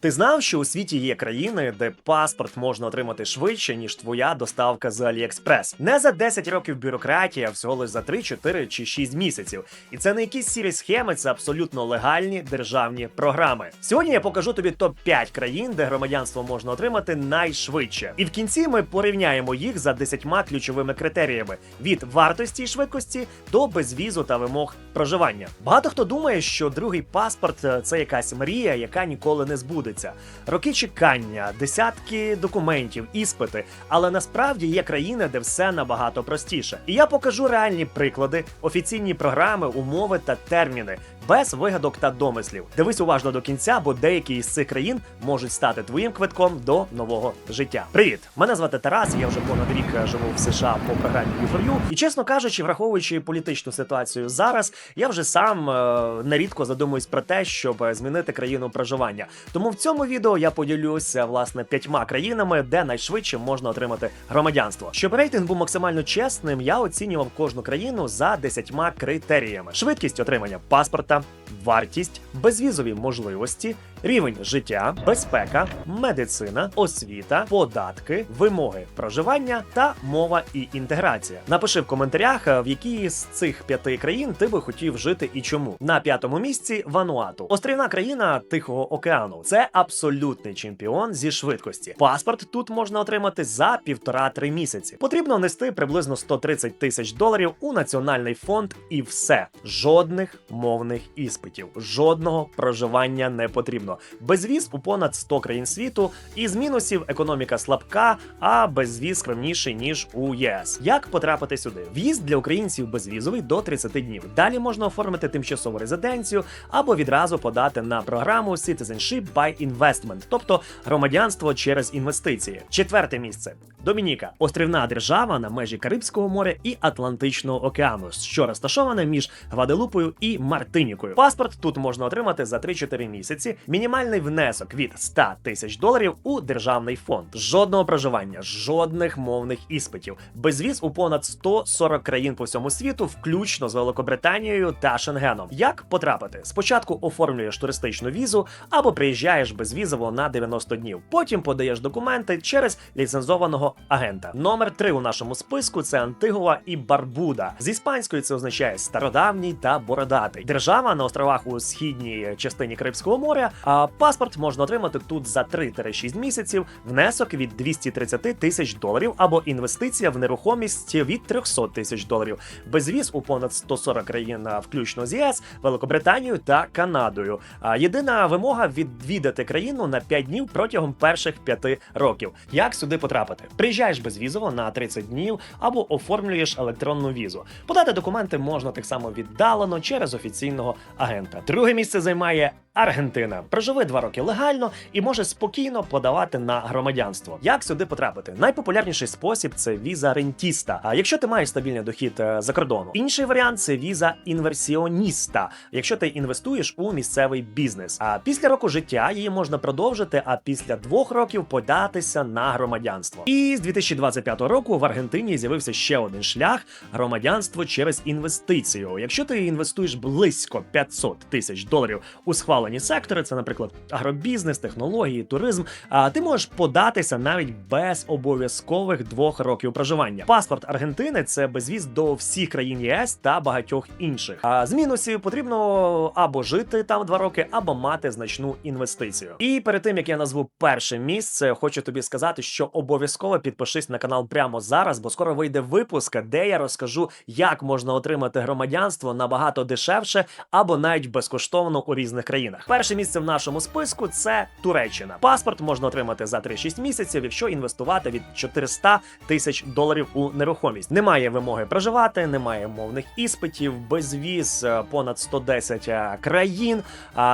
Ти знав, що у світі є країни, де паспорт можна отримати швидше, ніж твоя доставка з AliExpress? Не за 10 років бюрократії, а всього лише за 3, 4 чи 6 місяців. І це не якісь сірі схеми, це абсолютно легальні державні програми. Сьогодні я покажу тобі топ 5 країн, де громадянство можна отримати найшвидше. І в кінці ми порівняємо їх за 10 ключовими критеріями: від вартості і швидкості до безвізу та вимог проживання. Багато хто думає, що другий паспорт е, це якась мрія, яка ніколи не збудеться. Роки чекання, десятки документів, іспити. Але насправді є країни, де все набагато простіше. І я покажу реальні приклади, офіційні програми, умови та терміни. Без вигадок та домислів. Дивись уважно до кінця, бо деякі із цих країн можуть стати твоїм квитком до нового життя. Привіт! Мене звати Тарас. Я вже понад рік е, живу в США по програмі U4U. І чесно кажучи, враховуючи політичну ситуацію зараз, я вже сам е, нерідко задумуюсь про те, щоб е, змінити країну проживання. Тому в цьому відео я поділюся власне п'ятьма країнами, де найшвидше можна отримати громадянство. Щоб рейтинг був максимально чесним, я оцінював кожну країну за десятьма критеріями: швидкість отримання паспорта, вартість, безвізові можливості, рівень життя, безпека, медицина, освіта, податки, вимоги проживання та мова і інтеграція. Напиши в коментарях, е, в якій з цих п'яти країн ти би хотів жити і чому. На п'ятому місці Вануату, острівна країна Тихого океану. Це абсолютний чемпіон зі швидкості. Паспорт тут можна отримати за півтора-три місяці. Потрібно внести приблизно 130 тисяч доларів у національний фонд, і все. Жодних мовних іспитів, жодного проживання не потрібно. Безвіз у понад 100 країн світу, і з мінусів економіка слабка, а безвіз скромніший ніж у ЄС. Як потрапити сюди? В'їзд для українців безвізовий до 30 днів. Далі можна оформити тимчасову резиденцію або відразу подати на програму Citizenship by Investment, тобто громадянство через інвестиції. Четверте місце. Домініка острівна держава на межі Карибського моря і Атлантичного океану, що розташована між Гваделупою і Мартинікою. Паспорт тут можна отримати за 3-4 місяці. Мінімальний внесок від 100 тисяч доларів у державний фонд. Жодного проживання, жодних мовних іспитів. Безвіз у понад 140 країн по всьому світу, включно з Великобританією та Шенгеном. Як потрапити? Спочатку оформлюєш туристичну візу або приїжджаєш безвізово на 90 днів. Потім подаєш документи через ліцензованого агента. Номер 3 у нашому списку це Антигова і Барбуда. З іспанської це означає стародавній та бородатий. Держава на островах у східній частині Карибського моря. А паспорт можна отримати тут за 3-6 місяців. Внесок від 230 тисяч доларів або інвестиція в нерухомість від 300 тисяч доларів. Безвіз у понад 140 країн, включно з ЄС, Великобританією та Канадою. А єдина вимога відвідати країну на 5 днів протягом перших 5 років. Як сюди потрапити? Приїжджаєш безвізово на 30 днів або оформлюєш електронну візу. Подати документи можна так само віддалено через офіційного агента. Друге місце займає Аргентина. Проживи два роки легально і може спокійно подавати на громадянство. Як сюди потрапити? Найпопулярніший спосіб це віза рентіста. А якщо ти маєш стабільний дохід е, за кордону, інший варіант це віза інверсіоніста, якщо ти інвестуєш у місцевий бізнес. А після року життя її можна продовжити, а після двох років податися на громадянство. І з 2025 року в Аргентині з'явився ще один шлях громадянство через інвестицію. Якщо ти інвестуєш близько 500 тисяч доларів у схвалені сектори, це, наприклад, агробізнес, технології, туризм. А ти можеш податися навіть без обов'язкових двох років проживання. Паспорт Аргентини це безвіз до всіх країн ЄС та багатьох інших. А з мінусів потрібно або жити там два роки, або мати значну інвестицію. І перед тим як я назву перше місце, хочу тобі сказати, що обов'язково підпишись на канал прямо зараз, бо скоро вийде випуск, де я розкажу, як можна отримати громадянство набагато дешевше або навіть безкоштовно у різних країнах. Перше місце в нашому списку це Туреччина. Паспорт можна отримати за 3-6 місяців, якщо інвестувати від 400 тисяч доларів у нерухомість. Немає вимоги проживати, немає мовних іспитів, безвіз е, понад 110 е, країн,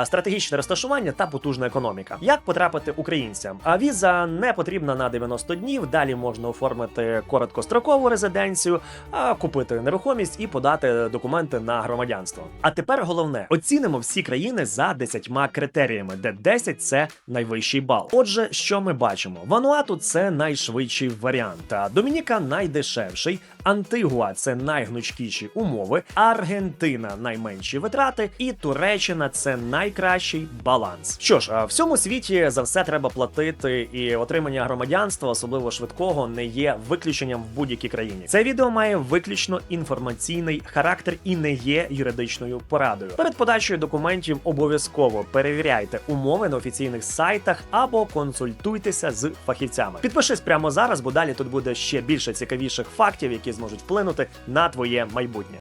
стратегічне розташування та потужна економіка. Як потрапити українцям? А віза не потрібна на 90 днів. Далі можна оформити короткострокову резиденцію, купити нерухомість і подати документи на громадянство. А тепер головне оцінимо всі країни за 10 критеріями, де 10 – це найвищий бал. Отже, що ми бачимо? Вануату це найшвидший варіант, а Домініка найдешевший, Антигуа це найгнучкіші умови, Аргентина найменші витрати, і Туреччина це найкращий баланс. Що ж, в цьому світі за все треба платити, і отримання громадянства, особливо швидкого, не є виключенням в будь-якій країні. Це відео має виключно інформаційний характер і не є юридичною порадою. Перед подачею документів обов'язково перевіряйте умови на офіційних сайтах або консультуйтеся з фахівцями. Підпишись прямо зараз, бо далі тут буде ще більше цікавіших фактів, які зможуть вплинути на твоє майбутнє.